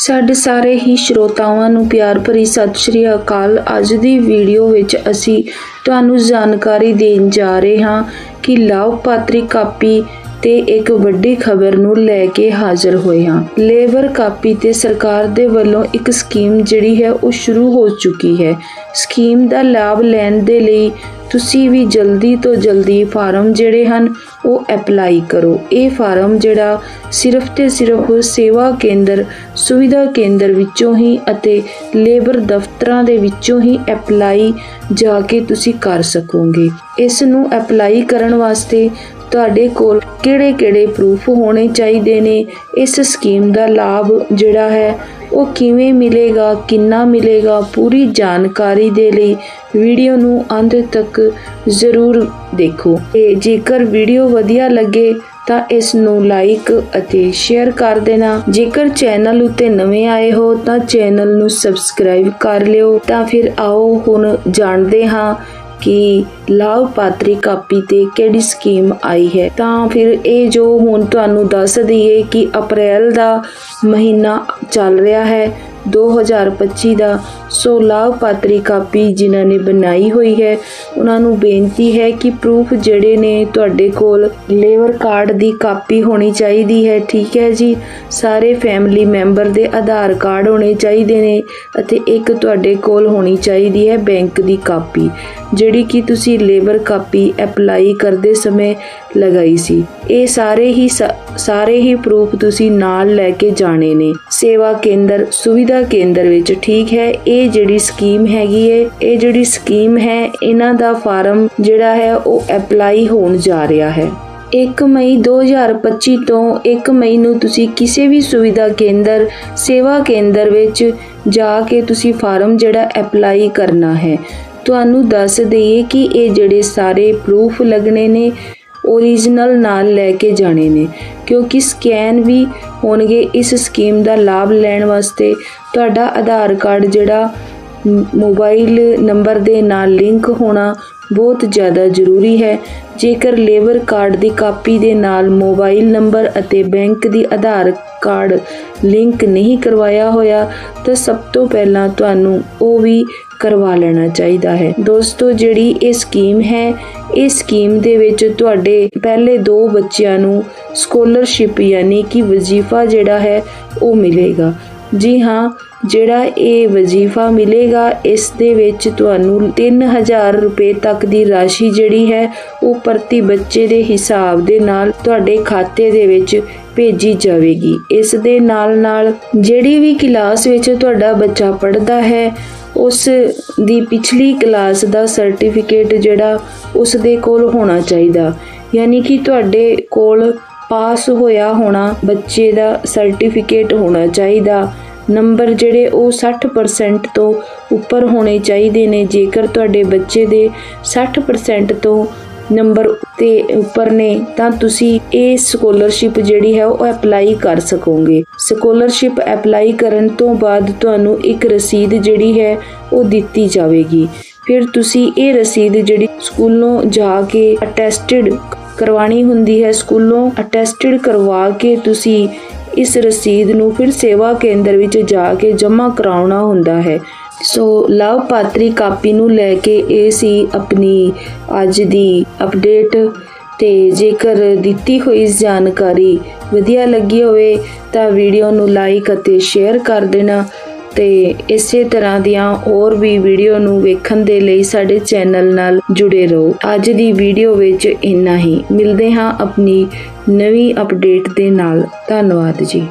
ਸਾਡੇ ਸਾਰੇ ਹੀ ਸ਼ਰੋਤਾਵਾਂ ਨੂੰ ਪਿਆਰ ਭਰੀ ਸਤਿ ਸ਼੍ਰੀ ਅਕਾਲ। ਅੱਜ ਦੀ ਵੀਡੀਓ ਵਿੱਚ ਅਸੀਂ ਤੁਹਾਨੂੰ ਜਾਣਕਾਰੀ ਦੇਣ ਜਾ ਰਹੇ ਹਾਂ ਕਿ ਲਾਭਪਾਤਰੀ ਕਾਪੀ ਤੇ ਇੱਕ ਵੱਡੀ ਖਬਰ ਨੂੰ ਲੈ ਕੇ ਹਾਜ਼ਰ ਹੋਏ ਹਾਂ ਲੇਬਰ ਕਾਪੀ ਤੇ ਸਰਕਾਰ ਦੇ ਵੱਲੋਂ ਇੱਕ ਸਕੀਮ ਜਿਹੜੀ ਹੈ, ਉਹ ਸ਼ੁਰੂ ਹੋ ਚੁੱਕੀ ਹੈ। ਸਕੀਮ ਦਾ ਲਾਭ ਲੈਣ ਦੇ ਲਈ ਤੁਸੀਂ ਵੀ ਜਲਦੀ ਤੋਂ ਜਲਦੀ ਫਾਰਮ ਜਿਹੜੇ ਹਨ, ਉਹ ਅਪਲਾਈ ਕਰੋ। ਇਹ ਫਾਰਮ ਜਿਹੜਾ ਸਿਰਫ ਤੇ ਸਿਰਫ ਸੇਵਾ ਕੇਂਦਰ, ਸੁਵਿਧਾ ਕੇਂਦਰ ਵਿੱਚੋਂ ਹੀ ਅਤੇ ਲੇਬਰ ਦਫ਼ਤਰਾਂ ਦੇ ਵਿੱਚੋਂ ਹੀ ਅਪਲਾਈ ਜਾ ਕੇ ਤੁਸੀਂ ਕਰ ਸਕੋਗੇ। ਇਸ ਨੂੰ ਅਪਲਾਈ ਕਰਨ ਵਾਸਤੇ ਤੁਹਾਡੇ ਕੋਲ ਕਿਹੜੇ-ਕਿਹੜੇ ਪ੍ਰੂਫ ਹੋਣੇ ਚਾਹੀਦੇ ਨੇ? ਇਸ ਸਕੀਮ ਦਾ ਲਾਭ ਜਿਹੜਾ ਹੈ, ਉਹ ਕਿਵੇਂ ਮਿਲੇਗਾ, ਕਿੰਨਾ ਮਿਲੇਗਾ? ਪੂਰੀ ਜਾਣਕਾਰੀ ਦੇ ਲਈ ਵੀਡੀਓ ਨੂੰ ਅੰਤ ਤੱਕ ਜ਼ਰੂਰ ਦੇਖੋ। ਤੇ ਜੇਕਰ ਵੀਡੀਓ ਵਧੀਆ ਲੱਗੇ, ਤਾਂ ਇਸ ਨੂੰ ਲਾਈਕ ਅਤੇ ਸ਼ੇਅਰ ਕਰ ਦੇਣਾ। ਜੇਕਰ ਚੈਨਲ ਉੱਤੇ ਨਵੇਂ ਆਏ ਹੋ, ਤਾਂ ਚੈਨਲ ਨੂੰ ਸਬਸਕ੍ਰਾਈਬ ਕਰ ਲਿਓ। ਤਾਂ ਫਿਰ ਆਓ, ਹੁਣ ਜਾਣਦੇ ਹਾਂ ਕਿ ਲਾਭਪਾਤਰੀ ਕਾਪੀ ਤੇ ਕਿਹੜੀ ਸਕੀਮ ਆਈ ਹੈ? ਤਾਂ ਫਿਰ ਇਹ ਜੋ ਹੁਣ ਤੁਹਾਨੂੰ ਦੱਸ ਦਈਏ ਕਿ ਅਪ੍ਰੈਲ ਦਾ ਮਹੀਨਾ ਚੱਲ ਰਿਹਾ ਹੈ 2025 ਦਾ ਸੋ ਲਾਭਪਾਤਰੀ ਕਾਪੀ ਜਿਨ੍ਹਾਂ ਨੇ ਬਣਾਈ ਹੋਈ ਹੈ, ਉਹਨਾਂ ਨੂੰ ਬੇਨਤੀ ਹੈ ਕਿ ਪ੍ਰੂਫ ਜਿਹੜੇ ਨੇ ਤੁਹਾਡੇ ਕੋਲ ਲੇਬਰ ਕਾਰਡ ਦੀ ਕਾਪੀ ਹੋਣੀ ਚਾਹੀਦੀ ਹੈ, ਠੀਕ ਹੈ ਜੀ? ਸਾਰੇ ਫੈਮਿਲੀ ਮੈਂਬਰ ਦੇ ਆਧਾਰ ਕਾਰਡ ਹੋਣੇ ਚਾਹੀਦੇ ਨੇ ਅਤੇ ਇੱਕ ਤੁਹਾਡੇ ਕੋਲ ਹੋਣੀ ਚਾਹੀਦੀ ਹੈ ਬੈਂਕ ਦੀ ਕਾਪੀ, ਜਿਹੜੀ ਕਿ ਤੁਸੀਂ ਲੇਬਰ ਕਾਪੀ ਅਪਲਾਈ ਕਰਦੇ ਸਮੇਂ ਲਗਾਈ ਸੀ। ਇਹ ਸਾਰੇ ਹੀ ਸਾਰੇ ਹੀ ਪ੍ਰੂਫ ਤੁਸੀਂ ਨਾਲ ਲੈ ਕੇ ਜਾਣੇ ਨੇ। ਸੇਵਾ ਕੇਂਦਰ, ਸੁਵਿਧਾ ਕੇਂਦਰ ਵਿੱਚ ਠੀਕ ਹੈ। ਇਹ ਜਿਹੜੀ ਸਕੀਮ ਹੈਗੀ ਹੈ ਇਹ ਜਿਹੜੀ ਸਕੀਮ ਹੈ, ਇਹਨਾਂ ਦਾ ਫਾਰਮ ਜਿਹੜਾ ਹੈ, ਉਹ ਅਪਲਾਈ ਹੋਣ ਜਾ ਰਿਹਾ ਹੈ। 1 ਮਈ 2025 ਤੋਂ 1 ਮਈ ਨੂੰ ਤੁਸੀਂ ਕਿਸੇ ਵੀ ਸੁਵਿਧਾ ਕੇਂਦਰ, ਸੇਵਾ ਕੇਂਦਰ ਵਿੱਚ ਜਾ ਕੇ ਤੁਸੀਂ ਫਾਰਮ ਜਿਹੜਾ ਅਪਲਾਈ ਕਰਨਾ ਹੈ। ਤੁਹਾਨੂੰ ਦੱਸ ਦਈਏ ਕਿ ਇਹ ਜਿਹੜੇ ਸਾਰੇ ਪ੍ਰੂਫ ਲੱਗਣੇ ਨੇ ਓਰੀਜਨਲ ਨਾਲ ਲੈ ਕੇ ਜਾਣੇ ਨੇ। ਕਿਉਂਕਿ ਸਕੈਨ ਵੀ ਹੋਣਗੇ ਇਸ ਸਕੀਮ ਦਾ ਲਾਭ ਲੈਣ ਵਾਸਤੇ। ਤੁਹਾਡਾ ਆਧਾਰ ਕਾਰਡ ਜਿਹੜਾ ਮੋਬਾਈਲ ਨੰਬਰ ਦੇ ਨਾਲ ਲਿੰਕ ਹੋਣਾ ਬਹੁਤ ਜ਼ਿਆਦਾ ਜ਼ਰੂਰੀ ਹੈ। ਜੇਕਰ ਲੇਬਰ ਕਾਰਡ ਦੀ ਕਾਪੀ ਦੇ ਨਾਲ ਮੋਬਾਈਲ ਨੰਬਰ ਅਤੇ ਬੈਂਕ ਦੀ ਆਧਾਰ ਕਾਰਡ ਲਿੰਕ ਨਹੀਂ ਕਰਵਾਇਆ ਹੋਇਆ, ਤਾਂ ਸਭ ਤੋਂ ਪਹਿਲਾਂ ਤੁਹਾਨੂੰ ਉਹ ਵੀ ਕਰਵਾ ਲੈਣਾ ਚਾਹੀਦਾ ਹੈ। ਦੋਸਤੋ, ਜਿਹੜੀ ਇਹ ਸਕੀਮ ਹੈ, ਇਹ ਸਕੀਮ ਦੇ ਵਿੱਚ ਤੁਹਾਡੇ ਪਹਿਲੇ ਦੋ ਬੱਚਿਆਂ ਨੂੰ ਸਕਾਲਰਸ਼ਿਪ ਯਾਨੀ ਕਿ ਵਜ਼ੀਫਾ ਜਿਹੜਾ ਹੈ, ਉਹ ਮਿਲੇਗਾ। ਜੀ ਹਾਂ, ਜਿਹੜਾ ਇਹ ਵਜ਼ੀਫਾ ਮਿਲੇਗਾ, ਇਸ ਦੇ ਵਿੱਚ ਤੁਹਾਨੂੰ 3000 ਰੁਪਏ ਤੱਕ ਦੀ ਰਾਸ਼ੀ ਜਿਹੜੀ ਹੈ, ਉਹ ਪ੍ਰਤੀ ਬੱਚੇ ਦੇ ਹਿਸਾਬ ਦੇ ਨਾਲ ਤੁਹਾਡੇ ਖਾਤੇ ਦੇ ਵਿੱਚ ਭੇਜੀ ਜਾਵੇਗੀ। ਇਸ ਦੇ ਨਾਲ ਨਾਲ ਜਿਹੜੀ ਵੀ ਕਲਾਸ ਵਿੱਚ ਤੁਹਾਡਾ ਬੱਚਾ ਪੜ੍ਹਦਾ ਹੈ ਉਸ ਦੀ ਪਿਛਲੀ ਕਲਾਸ ਦਾ ਸਰਟੀਫਿਕੇਟ ਜਿਹੜਾ ਉਸ ਦੇ ਕੋਲ ਹੋਣਾ ਚਾਹੀਦਾ। ਯਾਨੀ ਕਿ ਤੁਹਾਡੇ ਕੋਲ ਪਾਸ ਹੋਇਆ ਹੋਣਾ, ਬੱਚੇ ਦਾ ਸਰਟੀਫਿਕੇਟ ਹੋਣਾ ਚਾਹੀਦਾ। ਨੰਬਰ ਜਿਹੜੇ ਉਹ 60% ਤੋਂ ਉੱਪਰ ਹੋਣੇ ਚਾਹੀਦੇ ਨੇ। ਜੇਕਰ ਤੁਹਾਡੇ ਬੱਚੇ ਦੇ 60% ਤੋਂ ਨੰਬਰ ਤੇ ਉੱਪਰ ਨੇ, ਤਾਂ ਤੁਸੀਂ ਇਹ ਸਕਾਲਰਸ਼ਿਪ ਜਿਹੜੀ ਹੈ ਉਹ ਅਪਲਾਈ ਕਰ ਸਕੋਗੇ। ਸਕਾਲਰਸ਼ਿਪ ਅਪਲਾਈ ਕਰਨ ਤੋਂ ਬਾਅਦ ਤੁਹਾਨੂੰ ਇੱਕ ਰਸੀਦ ਜਿਹੜੀ ਹੈ ਉਹ ਦਿੱਤੀ ਜਾਵੇਗੀ। ਫਿਰ ਤੁਸੀਂ ਇਹ ਰਸੀਦ ਜਿਹੜੀ ਸਕੂਲੋਂ ਜਾ ਕੇ ਅਟੈਸਟਡ ਕਰਵਾਣੀ ਹੁੰਦੀ ਹੈ, ਸਕੂਲੋਂ ਅਟੈਸਟਡ ਕਰਵਾ ਕੇ ਤੁਸੀਂ ਇਸ ਰਸੀਦ ਨੂੰ ਫਿਰ ਸੇਵਾ ਕੇਂਦਰ ਵਿੱਚ ਜਾ ਕੇ ਜਮ੍ਹਾਂ ਕਰਾਉਣਾ ਹੁੰਦਾ ਹੈ। ਸੋ ਲਾਭਪਾਤਰੀ ਕਾਪੀ ਨੂੰ ਲੈ ਕੇ ਇਹ ਸੀ ਆਪਣੀ ਅੱਜ ਦੀ ਅਪਡੇਟ। ਤੇ ਜੇਕਰ ਦਿੱਤੀ ਹੋਈ ਜਾਣਕਾਰੀ ਵਧੀਆ ਲੱਗੀ ਹੋਵੇ ਤਾਂ ਵੀਡੀਓ ਨੂੰ ਲਾਈਕ ਅਤੇ ਸ਼ੇਅਰ ਕਰ ਦੇਣਾ ਤੇ ਇਸੇ ਤਰ੍ਹਾਂ ਦੀਆਂ ਹੋਰ ਵੀ ਵੀਡੀਓ ਨੂੰ ਵੇਖਣ ਦੇ ਲਈ ਸਾਡੇ ਚੈਨਲ ਨਾਲ ਜੁੜੇ ਰਹੋ। ਅੱਜ ਦੀ ਵੀਡੀਓ ਵਿੱਚ ਇੰਨਾ ਹੀ। ਮਿਲਦੇ ਹਾਂ ਆਪਣੀ ਨਵੀਂ ਅਪਡੇਟ ਦੇ ਨਾਲ। ਧੰਨਵਾਦ ਜੀ।